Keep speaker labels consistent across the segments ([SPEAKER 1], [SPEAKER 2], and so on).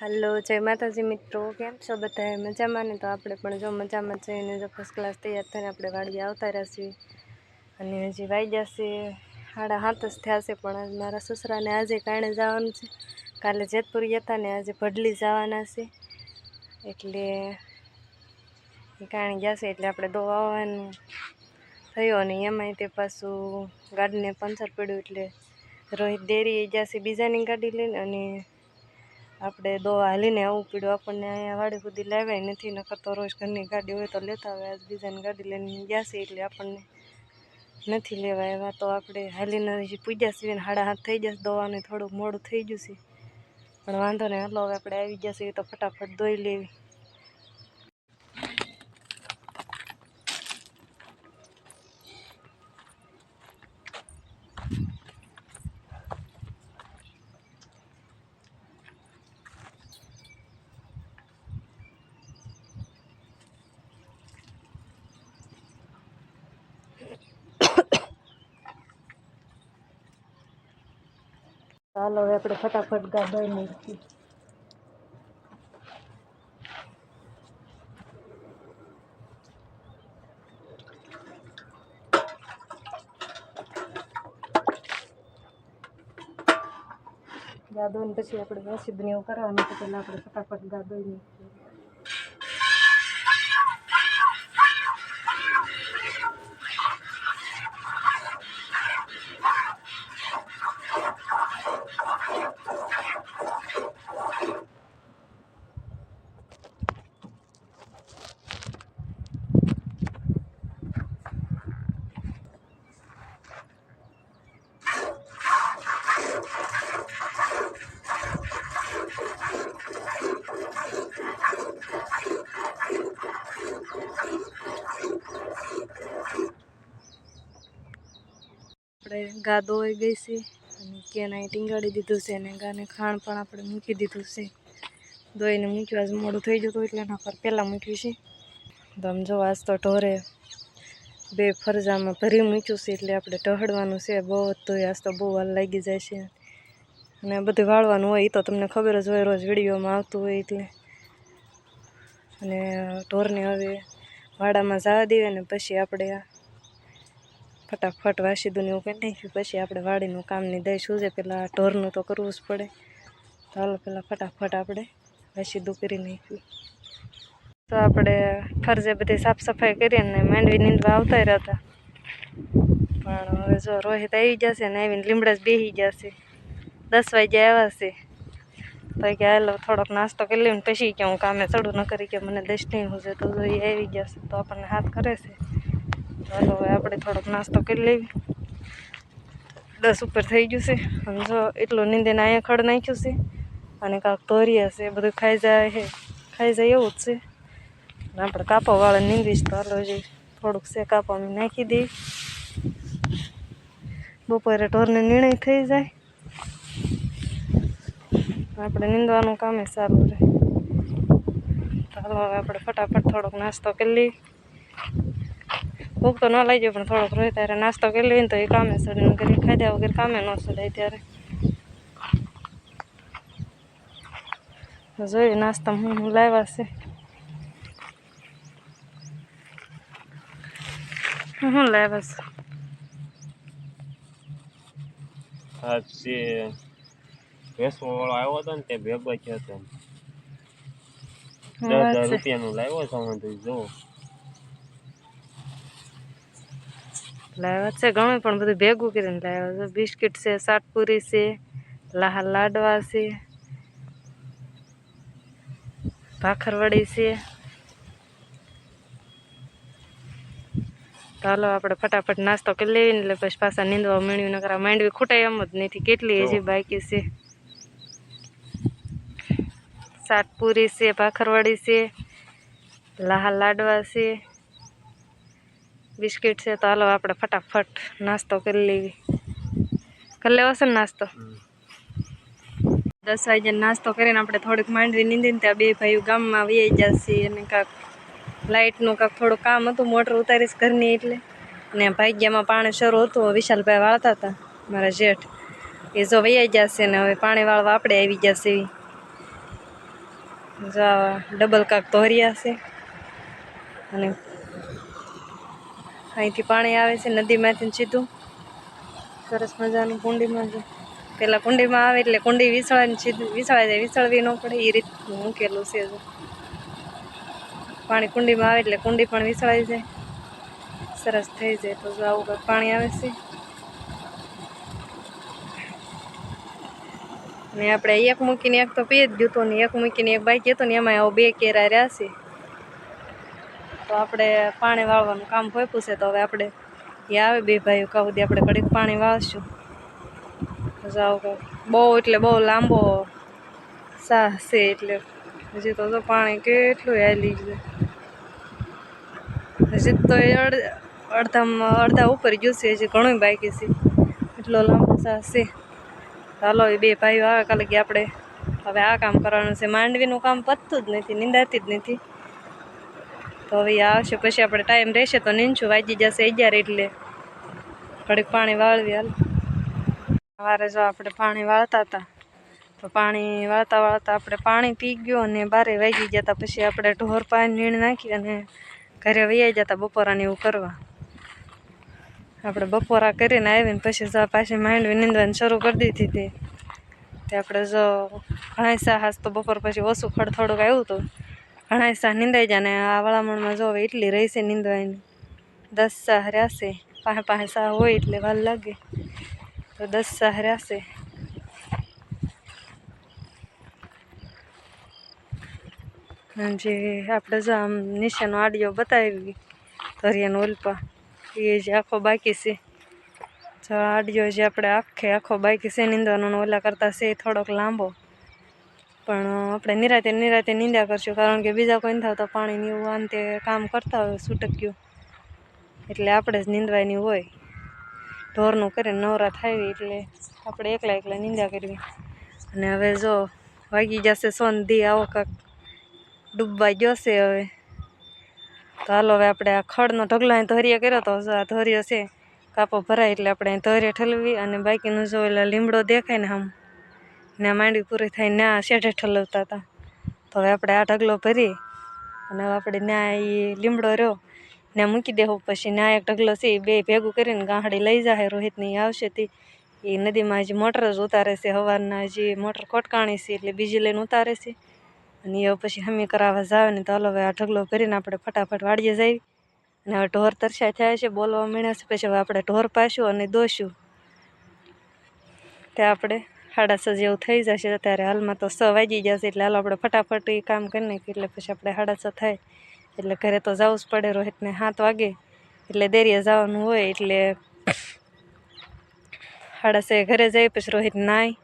[SPEAKER 1] Hello, જય માતાજી મિત્રો. કેમ છો બધા મજામાં ને? તો આપણે પણ જો મજામાં જઈને જો ફર્સ્ટ ક્લાસ તૈયાર થઈને આપણે વાડી આવતા રહેશું. અને હજી વાઈ જશે સાડા સાત જ થયા છે, પણ મારા સસરાને આજે કારણે જવાનું છે. કાલે જેતપુર ગયા ને, આજે ભડલી જવાના છે. એટલે એ કારણે ગયા છે, એટલે આપણે દો આવવાનું થયો અને એમાંય તે પાછું ગાડીને પંચર પડ્યું, એટલે રોહિત દેરી ગયા છે, બીજાની ગાડી લઈને અને આપણે દવા હાલીને આવવું પડ્યું આપણને અહીંયા વાડી સુધી લાવ્યા નથી, નકર તો રોજ ઘરની ગાડી હોય તો લેતા આવે. આજ બીજાની ગાડી લઈને ગયા છે એટલે આપણને નથી લેવા એવા તો આપણે હાલીને હજી પૂજ્યા છીએ હાડા હાથ થઈ જશે, દવાને થોડુંક મોડું થઈ ગયું છે. પણ વાંધો નહીં, હલો હવે આપણે આવી જશે તો ફટાફટ ધોઈ લેવી. ચાલો હવે આપણે ફટાફટ ગા ધોઈ નાખીએ ગા ધોઈને પછી આપણે વાસી એવું કરવાનું તો પહેલાં આપણે ફટાફટ ગા ધોઈ નાખીએ આપણે ગા ધોઈ ગઈ છે અને કેન અહીં ટીંગાડી દીધું છે અને ગાને ખાણ પણ આપણે મૂકી દીધું છે. ધોઈને મૂક્યું, આજ મોડું થઈ જતું એટલે એના પર પહેલાં મૂક્યું છે. તો આમ જો આજ તો ઢોરે બે ફરજામાં ભરી મૂક્યું છે એટલે આપણે ટહડવાનું છે બહુ તો આજ તો બહુ વાર લાગી જાય છે. અને બધું વાળવાનું હોય એ તો તમને ખબર જ હોય, રોજ વિડીયોમાં આવતું હોય એટલે. અને ઢોરને હવે વાડામાં જવા દઈએ ને પછી આપણે આ ફટાફટ વાસી દૂન એવું કરી નાખ્યું. પછી આપણે વાડીનું કામ નહીં દઈ શું છે? પહેલાં ઢોરનું તો કરવું જ પડે. તો હાલો પહેલાં ફટાફટ આપણે વાસી દૂ કરી નાખ્યું. તો આપણે ફરજે બધી સાફ સફાઈ કરીને માંડવી નીંદવા આવતા રહ્યા હતા પણ હવે જો રોહિત આવી જશે ને આવીને લીમડા જ બેસી જશે દસ વાગે આવ્યા છે. તો કે હાલો થોડોક નાસ્તો કરી લઈને પછી કે હું કામે ચડું ન કરી કે મને દસ નહીં હું તો એ આવી જશે તો આપણને હાથ કરે છે. ચાલો, હવે આપણે થોડોક નાસ્તો કરી લેવી દસ ઉપર થઈ ગયું છે. અને જો એટલું નીંદીને અહીંયા ખડ નાખ્યું છે. અને કાંક તોરિયા છે, બધું ખાઈ જાય છે. ખાઈ જાય એવું જ છે. અને આપણે કાપાવાળા નીંદીશ તો હાલો હજી થોડુંક છે કાપા અમે નાખી દઈ બપોરે ઢોરને નિર્ણય થઈ જાય. આપણે નીંદવાનું કામે સારું રહે. ચાલો હવે આપણે ફટાફટ થોડોક નાસ્તો કરી લઈએ. ભૂખ તો ન લાગી પણ થોડોક રહે ત્યારે નાસ્તો કરી લઈએ ને તો એ કામે સડે કરી ખાધા વગર કામે ન સડાય ત્યારે. જોઈએ નાસ્તા હું હું લાવ્યા છે. હું લાવ્યા છે?
[SPEAKER 2] આ ભેંસો વાળો આવ્યો હતો ને તે ભેગો હતો.
[SPEAKER 1] શું
[SPEAKER 2] દસ હજાર
[SPEAKER 1] છે.
[SPEAKER 2] રૂપિયાનું લાવ્યો છો મને તો જો.
[SPEAKER 1] લાવ્યા છે. ગમે પણ બધું ભેગું કરીને લાવ્યા છે. બિસ્કિટ છે સાટપુરી છે લાહા લાડવા છે ભાખરવડી છે. ચાલો આપણે ફટાફટ નાસ્તો કરી લેવી ને એટલે પછી પાછા નીંદવા મળ્યું નકર માંડવી ખૂટાય એમ જ નથી. કેટલી હજી બાકી છે? સાટપુરી છે ભાખરવડી છે લાહા લાડવા છે બિસ્કિટ છે તો હાલો આપણે ફટાફટ નાસ્તો કરી લેવી. કરી લેવો છે ને નાસ્તો? દસ વાગે નાસ્તો કરીને આપણે થોડીક માંડવી નીંદીને ત્યાં બે ભાઈઓ ગામમાં વહી જશે અને કાંક લાઇટનું કાંક થોડું કામ હતું મોટર ઉતારીશ ઘરની એટલે. ને ભાગ્યામાં પાણી શરૂ હતું વિશાલભાઈ વાળતા હતા મારા જેઠ. એ જો વૈયા જશે ને હવે પાણી વાળવા આપણે આવી જશે જો ડબલ ડબલ તો ધોરિયા છે. અને અહીંથી પાણી આવે છે, નદીમાંથી સીધું. સરસ મજાનું કુંડીમાં જો. પેલા કુંડીમાં આવે એટલે કુંડી વિસળાની સીધું વિસળાઈ જાય. વિસળવી ન પડે એ રીતનું મૂકેલું છે પાણી કુંડીમાં આવે એટલે કુંડી પણ વિસળાઈ જાય. સરસ થઈ જાય તો જો આવું પાણી આવે છે. ને આપણે એક મૂકીને એક તો પી જ ગયું હતું ને એક મૂકીને એક બાકી હતો ને એમાં આવો બે કેરા રહ્યા છે. તો આપણે પાણી વાળવાનું કામ ભોપ્યું છે તો હવે આપણે એ આવે બે ભાઈઓ કાં સુધી આપણે કડીક પાણી વાળશું. જાઓ કે બહુ એટલે બહુ લાંબો સાહ છે એટલે હજી તો જો પાણી કેટલું હાલી ગયું. હજી તો એ અડ, અડધામાં, અડધા ઉપર ગયું છે, હજી ઘણું બાકી છે. એટલો લાંબો સાહ છે. ચાલો એ બે ભાઈઓ આવે કાલે કે આપણે હવે આ કામ કરવાનું છે. માંડવીનું કામ પતતું જ નથી, નિંદાતી જ નથી. તો હવે આવશે. પછી આપણે ટાઈમ રહેશે તો નીંચું વાગી જશે અગિયાર એટલે. થોડીક પાણી વાળવી હાલ. સવારે જો આપણે પાણી વાળતા હતા, તો પાણી વાળતા વાળતા આપણે પાણી પી ગયું અને બારે વાગી ગયા પછી આપણે ઢોર પાણી નીણ નાખી અને ઘરે વૈયા જતા બપોરાને એવું કરવા. આપણે બપોરા કરીને આવીને પછી જો પાછી માંડવી નીંદવાની શરૂ કરી દીધી હતી. તે આપણે જો ઘણા સાહસ તો બપોર પછી ઓછું ખડ થોડુંક આવ્યું હતું. ઘણા નિંદાઈ જાય ને આ વળામણમાં જો હવે એટલી રહી છે નીંદવાની. દસ સાહ રહેશે પાસે પાસે સાહ હોય એટલે વાર લાગે. તો દસ સાહ રહેશે જે આપણે જો આમ નિશાનો આડિયો બતાવી ધરિયાનો ઓલપા એ જે આખો બાકી છે. જો આડિયો જે આપણે આખે આખો બાકી છે, નિંદવાનો ઓલા કરતાં છે થોડોક લાંબો. પણ આપણે નિરાતે નિરાતે નિંદ્યા કરશું, કારણ કે બીજા કોઈ થાવ તો પાણીની એવું અંતે કામ કરતા હોય છૂટક્યું એટલે આપણે જ નિંદવાની હોય. ઢોરનું કરીને નવરા થાય એટલે આપણે એકલા એકલા નિંદા કરવી. અને હવે જો વાગી જશે દી, આવો કાંક ડૂબવા છે હવે. તો હાલો હવે આપણે આ ખડનો ઢગલો અહીં ધોરિયા કર્યો તો આ ધોરિયો છે, કાપો ભરાય એટલે આપણે ધોરિયા ઠલવી અને બાકીનું જો એટલે લીમડો દેખાય ને આમ ને માંડી પૂરી થાય ને શેઠે ઠલવતા હતા. તો હવે આપણે આ ઢગલો ભરી અને હવે આપણે ત્યાં એ લીમડો રહ્યો. ને મૂકી દેવો પછી ના એક ઢગલો છે એ બે ભેગું કરીને ગાંહડી લઈ જાય રોહિતની આવશે તે. એ નદીમાં હજી મોટર જ ઉતારે છે સવારના હજી મોટર ખોટકાણી છે એટલે બીજી લઈને ઉતારે છે. અને એ પછી હમી કરાવવા જાવે ને તો હાલો હવે આ ઢગલો ભરીને આપણે ફટાફટ વાડીએ જઈએ અને હવે ઢોર તરસ્યા થયા છે, બોલવા મળ્યા છે, પછી હવે આપણે ઢોર પાશું અને દોશું તે આપણે સાડા જેવું થઈ જશે અત્યારે હાલમાં તો છ વાગી જશે એટલે હાલો આપણે ફટાફટ એ કામ કરી નાખીએ. એટલે પછી આપણે સાડા થાય. એટલે ઘરે તો જવું જ પડે રોહિતને સાત વાગે. એટલે દેરીએ જવાનું હોય એટલે સાડા છ ઘરે જઈ પછી રોહિત નાય.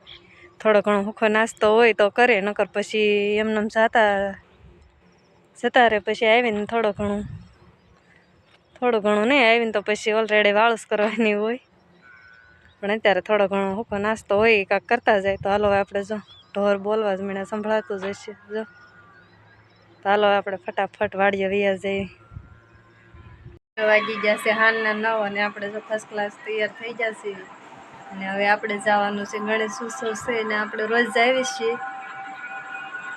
[SPEAKER 1] થોડો ઘણો ભૂખો નાસ્તો હોય તો કરે, નકર પછી એમનેમ જાતા જતા રહે, પછી આવીને થોડો ઘણું, થોડું ઘણું નહીં, આવીને તો પછી ઓલરેડી વાળસ કરવાની હોય. પણ અત્યારે થોડો ઘણો હૂકો નાસ્તો હોય કાંક કરતા જાય. તો હાલો આપણે જો ઢોર બોલવા જ મને સંભળાતું જ હશે. જો. તો હાલો આપણે ફટાફટ વાડીએ વ્યા જઈએ. વાગી જશે હાલના નવ અને આપણે જો ફર્સ્ટ ક્લાસ તૈયાર થઈ જશે અને હવે આપણે જવાનું છે ગણેશ ઉત્સવ છે ને આપણે રોજ જાવીએ છીએ.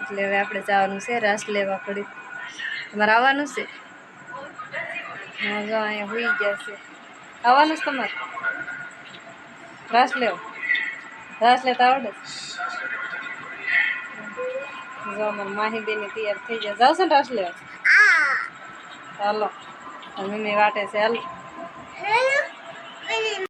[SPEAKER 1] એટલે હવે આપણે જવાનું છે રાસ લેવા પડી. તમારે આવવાનું છે? અહીંયા હોઈ ગયા છે. આવવાનું છે તમારે? રાસ લેવો. રસ લેતા આવડે? જો અમારે માહી બેની તૈયાર થઈ જાય. જાવ છો ને રસ લેવો? ચાલો મમ્મી વાટે છે હાલ.